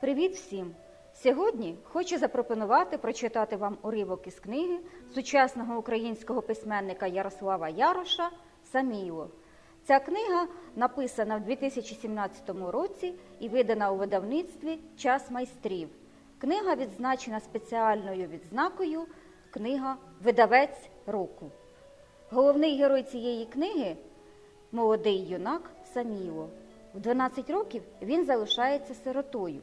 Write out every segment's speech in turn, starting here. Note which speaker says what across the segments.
Speaker 1: Привіт всім! Сьогодні хочу запропонувати прочитати вам уривок із книги сучасного українського письменника Ярослава Яроша Саміло. Ця книга написана в 2017 році і видана у видавництві Час майстрів. Книга відзначена спеціальною відзнакою Книга Видавець року. Головний герой цієї книги молодий юнак Саміло. В 12 років він залишається сиротою.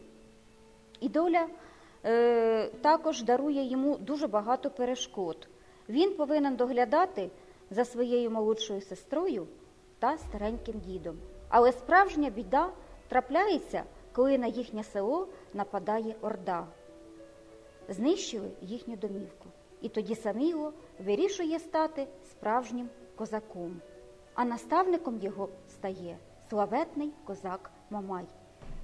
Speaker 1: І доля е, також дарує йому дуже багато перешкод. Він повинен доглядати за своєю молодшою сестрою та стареньким дідом. Але справжня біда трапляється, коли на їхнє село нападає орда. Знищили їхню домівку. І тоді Саміло вирішує стати справжнім козаком. А наставником його стає славетний козак Мамай,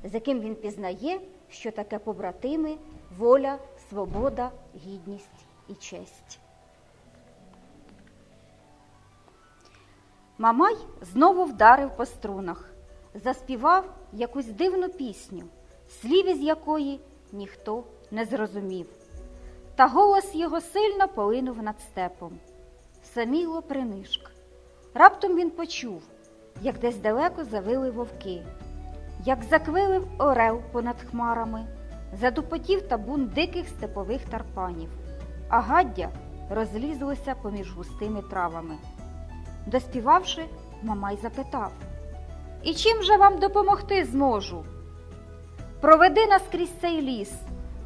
Speaker 1: з яким він пізнає, що таке побратими, воля, свобода, гідність і честь. Мамай знову вдарив по струнах, заспівав якусь дивну пісню, слів із якої ніхто не зрозумів. Та голос його сильно полинув над степом. Саміло принишк. Раптом він почув, як десь далеко завили вовки, як заквилив орел понад хмарами, задупотів табун диких степових тарпанів, а гаддя розлізлося поміж густими травами. Доспівавши, Мамай запитав І чим же вам допомогти зможу? Проведи нас крізь цей ліс,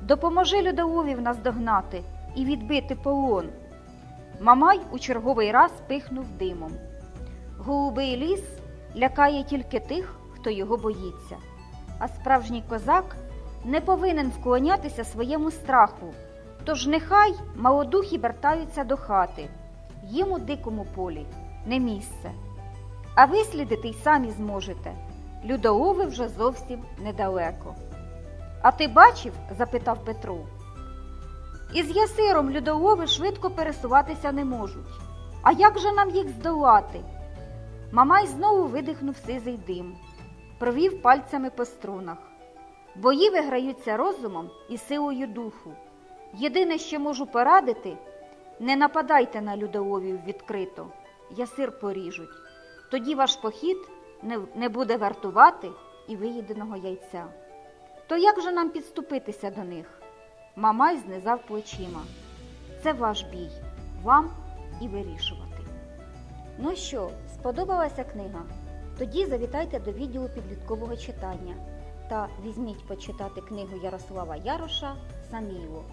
Speaker 1: допоможи людоловів наздогнати і відбити полон. Мамай у черговий раз пихнув димом. Голубий ліс лякає тільки тих, хто його боїться, а справжній козак не повинен вклонятися своєму страху, тож нехай малодухи вертаються до хати, їм у дикому полі не місце. А вислідити й самі зможете. Людолови вже зовсім недалеко. А ти бачив? запитав Петро. Із ясиром людолови швидко пересуватися не можуть. А як же нам їх здолати? Мамай знову видихнув сизий дим, провів пальцями по струнах. Бої виграються розумом і силою духу. Єдине, що можу порадити, не нападайте на людоловів відкрито, ясир поріжуть. Тоді ваш похід не, буде вартувати і виїденого яйця. То як же нам підступитися до них? Мамай знизав плечима. Це ваш бій, вам і вирішувати. Ну що, сподобалася книга? Тоді завітайте до відділу підліткового читання та візьміть почитати книгу Ярослава Яроша Саміло.